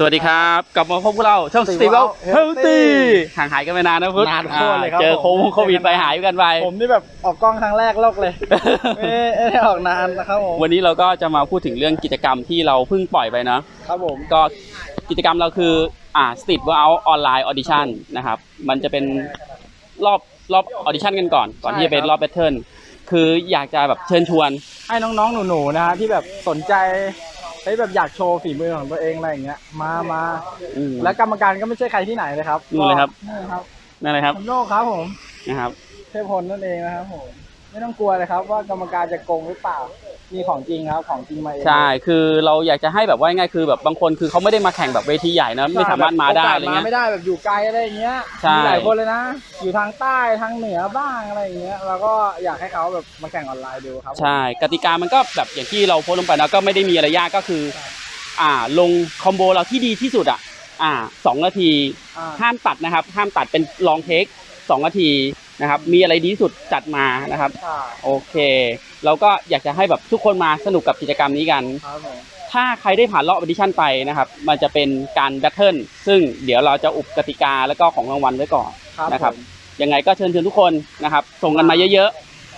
สวัสดีครับ กลับมาพบกับเราช่องสตี Steve เวล Well เฮล Healthy ตี้ห่างหายกันไปนานนะพุทธนานโคตรเลยครับอ่าเจอผมโควิดไปหายกันไปผมนี่แบบออกกล้องครั้งแรกโลกเลยไม่ไม่ได้ออกนานนะครับผมวันนี้เราก็จะมาพูดถึงเรื่องกิจกรรมที่เราเพิ่งปล่อยไปเนอะครับผมก็กิจกรรมเราคืออ่า Street Workout Online Audition นะครับมันจะเป็นรอบรอบออดิชั่นกันก่อน ก่อนที่จะเป็นรอบแบทเทิลคืออยากจะแบบเชิญชวนให้น้องๆหนูๆนะฮะที่แบบสนใจ เฮ้ยแบบอยากโชว์ฝีมือของตัวเองอะไรอย่างเงี้ย มามาอืม และกรรมการก็ไม่ใช่ใครที่ไหนเลยครับนู่นเลยครับ นี่ครับนั่นเลยครับผมโลกครับผมนะครับ เทพพลนั่นเองนะครับผมไม่ต้องกลัวเลยครับว่ากรรมการจะโกงหรือเปล่า มีของจริงครับของจริงมาเองใช่ คือเราอยากจะให้แบบว่าง่ายคือแบบบางคนคือเขาไม่ได้มาแข่งแบบเวทีใหญ่นะไม่สามารถมาได้อะไรโกสเงี้ยไม่ได้แบบอยู่ไกลอะไรอย่างเงี้ยใช่มีหลายคนเลยนะ อยู่ทางใต้ทางเหนือบ้างอะไรอย่างเงี้ยเราก็อยากให้เขาแบบมาแข่งออนไลน์ดูครับผมใช่ กติกามันก็แบบอย่างที่เราโพสต์ลงไปนะก็ไม่ได้มีอะไรยากก็คือ อ่าลงคอมโบเราที่ดีที่สุดอะอ่าสองนาทีอ่าห้ามตัดนะครับ ห้ามตัดเป็นลองเทคสองนาที นะครับ มีอะไรดีที่สุดจัดมานะครับใช่โอเค เราก็อยากจะให้แบบทุกคนมาสนุกกับกิจกรรมนี้กัน ครับผมถ้าใครได้ผ่านรอบออดิชั่นไปนะครับ มันจะเป็นการแบทเทิลซึ่งเดี๋ยวเราจะอุบกติกาแล้วก็ของรางวัลไว้ก่อน ครับนะครับ ผมยังไงก็เชิญชวนทุกคนนะครับ ส่งกันมาเยอะ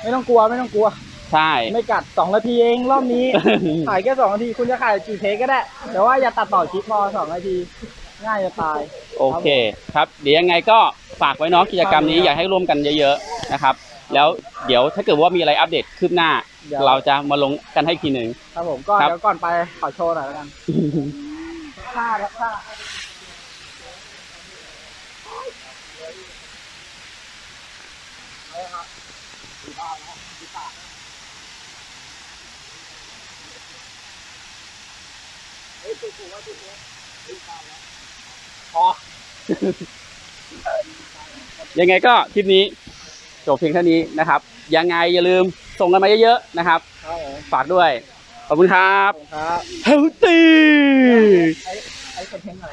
ไม่ต้องกลัวไม่ต้องกลัว ๆ ใช่ ไม่กัดสองนาทีเองรอบนี้ ถ่ายแค่สองนาทีคุณจะถ่ายกี่เทคก็ได้ แต่ว่าอย่าตัดต่อคลิปพอสองนาที ง่ายจะตาย โอเคครับเดี๋ยวยังไงก็ฝากไว้เนาะกิจกรรมนี้ครับอยากให้ร่วมกันเยอะๆนะครับ แล้วเดี๋ยวถ้าเกิดว่ามีอะไรอัปเดตคืบหน้า เดี๋ยว เราจะมาลงกันให้อีกทีหนึ่ง ครับผมก็ครับ เดี๋ยวก่อนไปขอโชว์หน่อยแล้วกันท่าครับท่า พอ ยังไงก็คลิปนี้จบเพียงเท่านี้นะครับ ยังไงอย่าลืมส่งกันมาเยอะๆนะครับ ครับผมฝากด้วย ขอบคุณครับ ครับ Healthy ไอ้ไอ้คอนเทนต์ไหน